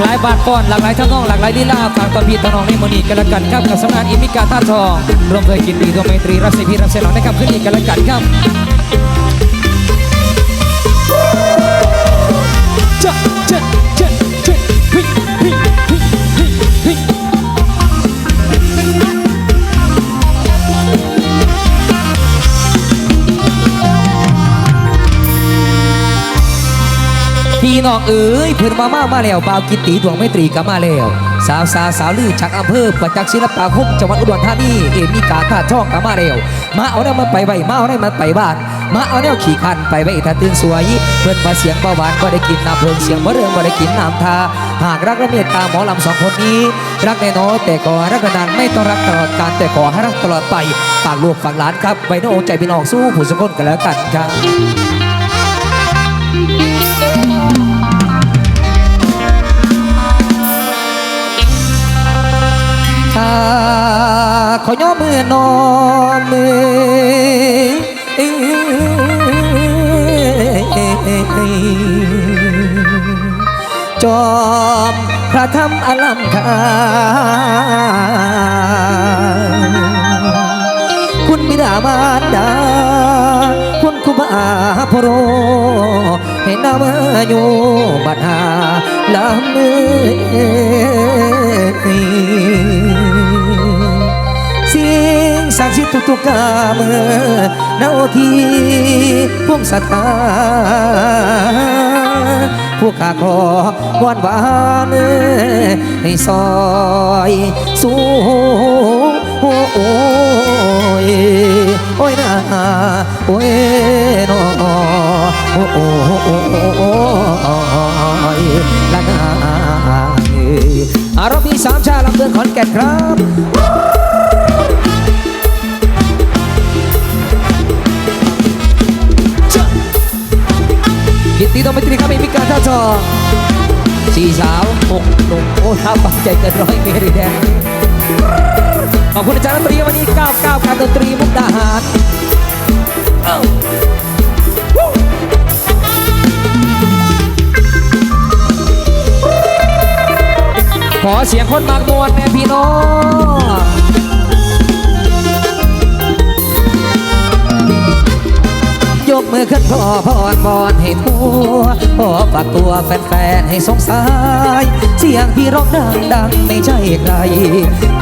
หลายบาทก้อนหลากหลายทั้งน้องหลากหลายลีลาฝากตอนพี่ตอนน้องในมนีกันละกันครับกับสำนักอิมิกาท่าทองรวมโดยกินดีตัวไมตรีรัศมีรัศนองนะครับขึ้นอีกกันละกันครับจ้าจ้า พี่น้องเอ๋ยเพื่อนมามามาแล้วบ่าวกิตติดวงไมตรีก็มาแล้ว สาวสาวสาวลือจากอำเภอประจักษ์ศิลปาคมจังหวัดอุดรธานีเอมีกาท่าช่องก็มาแล้วมาเอาแนวมาไปไว้มาเอาแนวมาไปบ้าน มาเอาแนวขี่คันไปไว้ถ้าตื่นสวย เพื่อนมาเสียงเบาหวานก็ได้กินน้ำเพิงเสียงบ่เรื่องบ่ได้กินน้ำทาหากรักและเมตตาหมอลำสองคนนี้ รักแน่นอนแต่ก็รักนานไม่ต้องรักตลอดการแต่ขอให้รักตลอดไปฝากลูกฝากหลานครับไว้ในอกใจพี่น้องสู้ผู้สกคนกันแล้วกันครับาขอย่อมือนอมมือจอมพระธรรมอลัมคาคุณบิดามารดา คุณคุบาพโรเห็นนามอยู่บัดหาลำมือ ทุกๆกาเมื่อนาทีพวงศรัทธาผู้ข้าขอวอนวานให้ซอยสูงโอ้ยโอ้ยนาโอ้ยนอโอ้โอ้โอ้โอ้ยละนาอารมณ์มีสามชาลำเดือนขอนแก่นครับ ตติต้องไปตรีครับมีพิการท่าทองสี่สาวหกหนุ่มโอ้ท้าปัจใจเกินร้อยเมตรแดงขอบคุณอาจารย์ดนตรีวันนี้ก้าวก้าวการดนตรีมุกดาหารขอเสียงคนมากมวลแม่พี่น้อง ยกมือขึ้นพอพรบอนให้ทั่วพอฝากตัวแฟนๆให้สงสารเสียงพี่ร้องดังดังๆไม่ใช่ใคร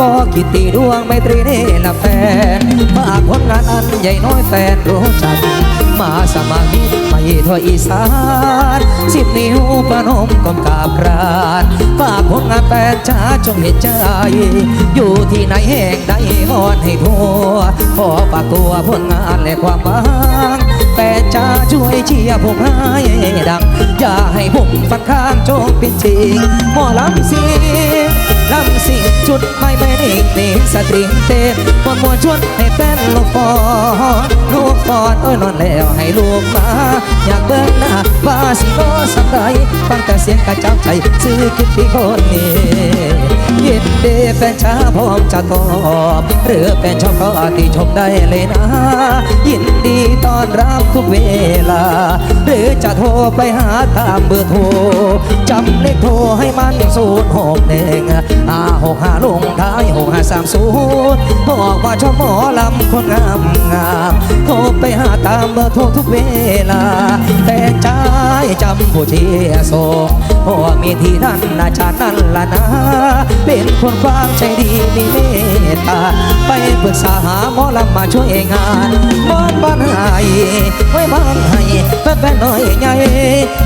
ก็กิตติดวงไม่ตรีนี่ละแฟนฝากผลงานอันใหญ่น้อยแฟนรู้จัก มาสมัครมิตรไม่ทั่วอีสานสิบนิ้วประนมกอมกราบกรานฝากผลงานแฟนจ้าจงเห็นใจ อยู่ที่ไหนแห่งใดฮอนให้ทั่วขอฝากตัวผลงานและความหวัง จะช่วยเชียร์ผมให้ดัง อย่าให้ผมฟังข้างโจงเป็นจริงหมอลำสิง ลำสิงจุดไม่ไม่นิ่งนิ่งสตริงเต้นมวนมวนชวนให้แฟนลูกฟอนลูกฟอนเอ้ยนอนแล้วให้ลูกมาอยากเบิ่งหน้าว่าสิโนสักใดฟังแต่เสียงกระเจ้าใจซื้อคิดที่คนนี้ยินดีแฟนช้าพร้อมจะตอบหรือแฟนชอบก็ติชมได้เลยนะ ยินดีต้อนรับทุกเวลา หรือจะโทรไปหาตามเบอร์โทรจำเลขโทรให้มันศูนย์หกหนึ่งห้าหกห้าลงท้ายหกห้าสามศูนย์บอกว่าชอบหมอลำคนงามงามโทรไปหาตามเบอร์โทรทุกเวลาแต่จ้า จำผู้เชี่ยร์ส่งเพราะว่ามีที่นั่นนาชาตินั่นละนะ เป็นคนฟังใจดีมีเมตตา ไปปรึกษาหาหมอลำมาช่วยงานมอนบ้านให้ไว้บ้านให้แฟนๆน้อยใหญ่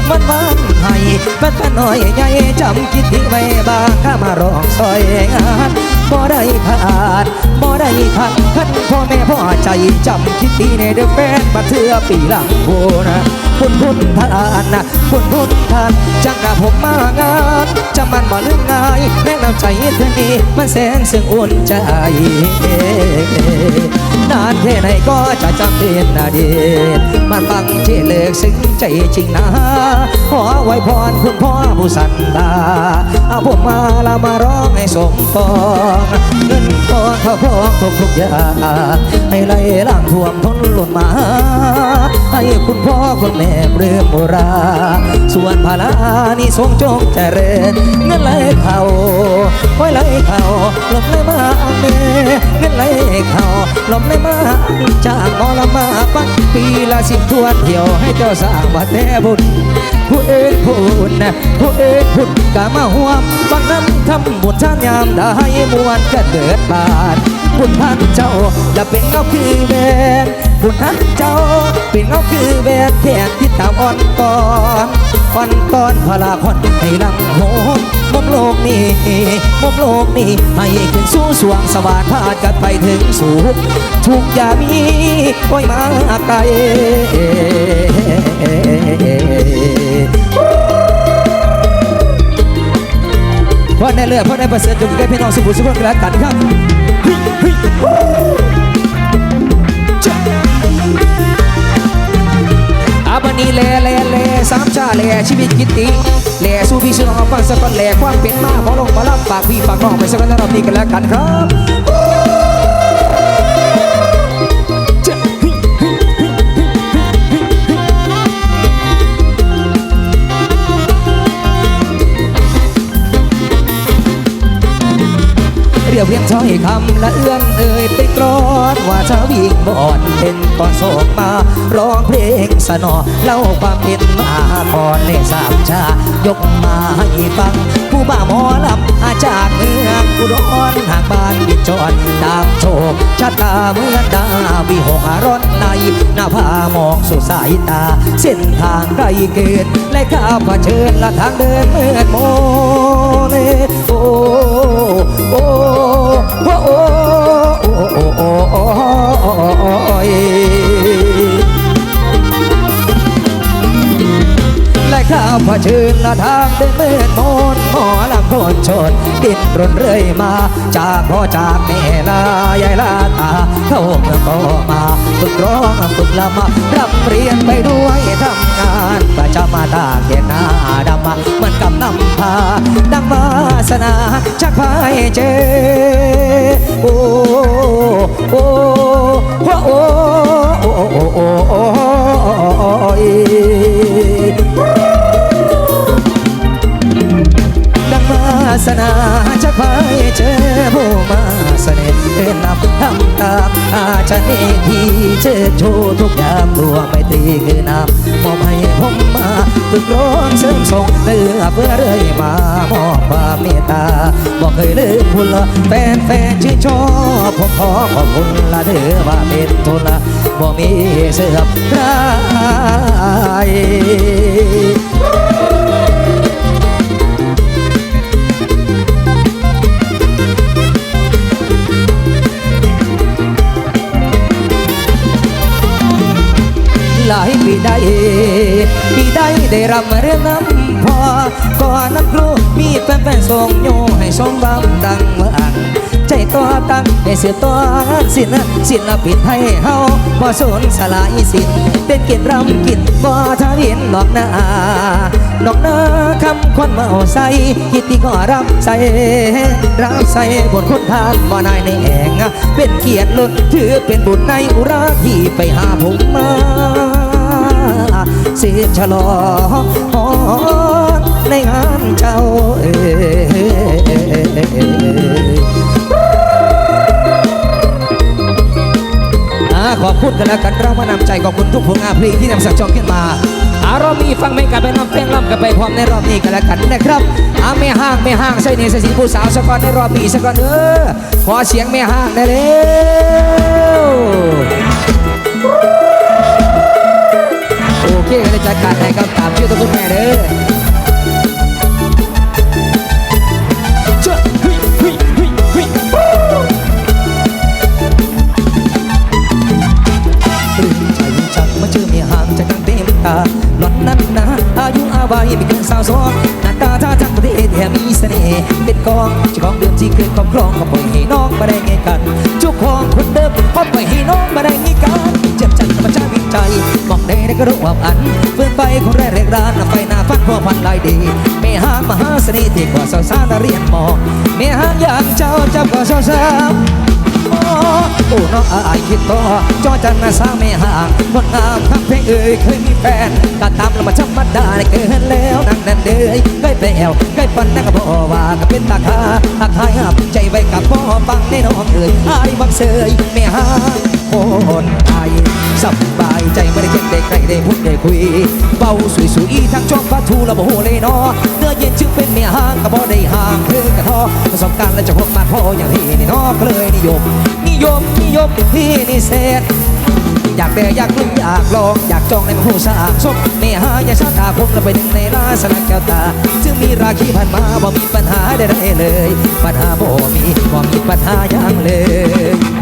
มันบ้านให้แฟนๆน้อยใหญ่จำคิดที่ไว้บ้างข้ามาร้องซอยงาน บ่ได้ขาดบ่ได้ขาดขันพ่อแม่พ่อใจจำคิดดีในเดือแฟนมาเถื่อปีหลังโบนะคุณพุทานนะคุณพุทานจังกะผมมางานจะมันบ่ลืมง่ายแม่นำใจเธอนี้มันแสนซึ่งอุ่นใจ นานแค่ไหนก็จะจำเป็นนาเดมาฟังที่เลิกซึ้งใจจริงนะขอไว้พรคุณพ่อผู้สันตาเอาผมมาละมาร้องให้สมปองเงินทองข้าวของทุกทุกอย่างให้ไหลล่างท่วมทนหล่นมาให้คุณพ่อคุณแม่เปลือมโมรา ส่วนภาลานี่ทรงจงเจริญเงินไหลเข้า ไว้ไหลเข้าลมไหลมาเมเงินไหลเข้าลมไหลมาจากมอละมาปักปีละสิบทวนเที่ยวให้เจ้าสร้างวัดแท่บุญผู้เอกพูดนะผู้เอกพูดกะมาห่วมฟังน้ำทำบุญท่านยามได้มวนกันเบิดบาทบุญท่านเจ้าและเป็นเงาคือแบนบุญท่านเจ้าเป็นเงาคือแบนแทนที่ตามอ่อนก่อนอ่อนก่อนพลาคนให้ลังโหม มโลกนี้มุมโลกนี้ให้ขึ้นสู่สวงสวรรค์พาดกันไปถึงสูงทุกอย่ามีโอ้ยมาไกลพราะในเลือดพราะในประเสริฐจงแก่พี่น้องสุขุมสุขกันแล้วกันครับอาบันนี้แลแลแล สามชาแลชีวิตกิตติแลสู้พี่สู้น้องฟังสักก่อนแลความเป็นมาพอลงมาลับปากพี่ปากน้องไปสักก่อนรอบนี้กันแล้วกันครับ ยบเพียงช้อยคำและเอื้อนเอ่ยไปกรอนว่าจะวิ่งบอนเป็นก่อนโศกมาร้องเพลงสนอเล่าความเป็นมาก่อนเลสามชายกมาให้ฟัง ผู้บ้าหมอลำอาจากเมืองอุดรห่างบ้าน จอดตามโชคชะตาเหมือนดาวิหกร้อนในหน้าผามองสู่สายตา เส้นทางไกลเกินและข้าเผชิญละทางเดินเมื่อโมเลโอโอ้โอ้โอโอโอโอ ข้าเผชิญละทางเดินเมือนมนหมอลำโคนชน ดินรนเรื่อยมา จากพ่อจากแม่ลายายลาตา เข้าเมืองก็มาฝึกร้องฝึกละมารับเรียนไปด้วยทำงานประจำมาตาเกียรหน้าดำมาเหมือนกับนำพา ดังวาสนาชักพายเจ โอโอ้โอ้โอ้โอ้ สนาชักพายเจอผู้มาเสน่ห์นำทำตามอาจารย์นี้ที่เจอโชว์ทุกยามตัวไม่ตีคือนำมอบให้ผมมาฝึกร้องเสริมส่งเลือเพื่อเรื่อยมามอบความเมตตาบอกเคยลืมคุณละแฟนแฟนที่ชอบผมขอขอบคุณละเด้อว่าเป็นทุนละบ่มีเสื่อมราย ได้ปีได้ได้รำเรื่องน้ำพอก่อนน้ำครูมีแฟนๆส่งโยให้สมบังดังเมื่ออันใจตัวตั้งได้เสียตัวสินศิลปินให้เฮาบ่สนสลายสินเต้นกินรำกินบ่ทาวินนอกหน้านอกหน้าคำคนเมาใส่คิดที่ก็รับใส่รับใส่บทคนทานบ่นายในแองเป็นเกียรติล้นถือเป็นบุญในอุราที่ไปหาผมมา สียฉลองฮอนในงานเจ้าเอขอบคุณกันแล้วกันเรามานำใจขอบคุณทุกผลงานเพลงที่นำสักจองขึ้นมา อารมณ์มีฟังไม่กันไปน้ำเพลงล่ำกันไปพร้อมในรอบนี้กันแล้วกันนะครับอาไม่ห่างไม่ห่างใส่เนสสีผู้สาวสกอนในรอบนี้สกอนเออขอเสียงไม่ห่างได้เร็ว เคก็เลยจัดการให้ครับตามชื่อตัวคุณแม่เด้อ มองในในกระดูกอับอันฟื้นไปคนแรกเรียกร้านไฟหน้าฟันพวกพันลายดีเมหางมหาเสน่ที่กว่าสาวสาวเรียนมองเมหางอย่างเจ้าจับกว่าสาวสาวโอ้น้องอายคิดต่อจอจันทนะสาวเมหางคนงามทั้เพลงเอ่ยเคยมีแฟนกาตามเรามาจำมาได้เกินแล้วนั่งนั่นเด้ยใกล้ไปแอวใกล้ปันนั่งกับพ่อว่ากับเป็นตาคาทักคายหับใจไว้กับพ่อฟังในน้องเอ่ยอายบังเสยเมหาง คนไทยสบายใจไม่ได้เจ็บได้ใครได้พูดได้คุย เบาสวยสวยทั้งชองปลาทูและบมโหเลยนอเนื้อเย็นชื่อเป็นเมียห้างก็ะบอได้ห่างคือกระทอประสบการณ์และจะพบมากพออย่างที่นี่นอะก็เลยนิยม นิยมนิยมที่นี่เศษอยากแต่อยากลุ้อยากลองอยากจองในมหูสางสมเมหางยาชาตาผมเราไปถึงในราสนักแก้วตาจึงมีราคีผ่านมาบ่มีปัญหาใดๆเลย ปัญหาบ่มีความีปัญหาอย่างเลย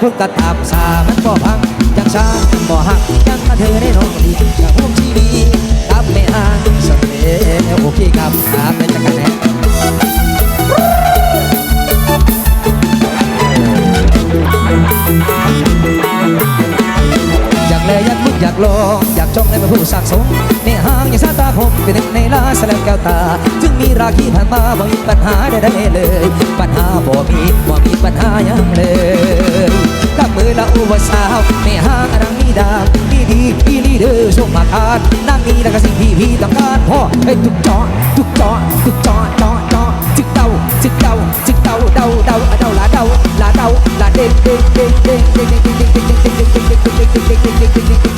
คุกกระตามสามันบ่พังจังชาบ่หักยังมาเธอได้น้องดีจาโผมที่ดีตัมไม่ห่าสเปโอเคครับตามในจักรแหนอยากมึกอยากลองอยากจ้องในมาผู้สักสมในห้างอย่างซาตาผมเป็นในลาสลัแก้วตา จึงมีราคีผ่านมาบ่มีปัญหาใดๆเลย ปัญหาบ่มีบ่มีปัญหายังเลยาวแม่ห้างนางมีดาดีดีพี่ลีเดอร์สมากานนางนี้แล้ก็สิ่งที่พี่ต้องการพ่อไอ้ทุกจอทุกจอทุกจอจอจอจิกเดาจิกเดาจิกเดาเดาเดาเดาลาเดาลาเดาลาเด้งเด้งเด้งเด้งเด้งเด้งเด้งเด้งเด้งเด้งเด้งเด้งเด้งเด้งเด้งเ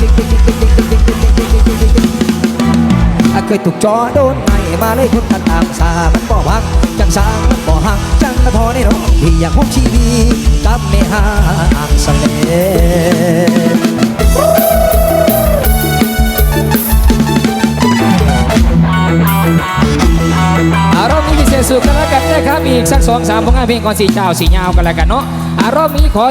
ด้ง เคยถูกจอโดนไห้มาเลยคนกันตามสามันบ่พัก จังสางมันบ่หัก จังนะพอได้รองที่อยากพบชีวิตกับเมหาอักเสอารมณ์นี้พิเศษสุดกันแล้วกันนะครับ อีกสักสองสามผลงานเพลงก่อนสีเจ้าสียาวกันแล้วกันเนาะ อารมณ์นี้ขอ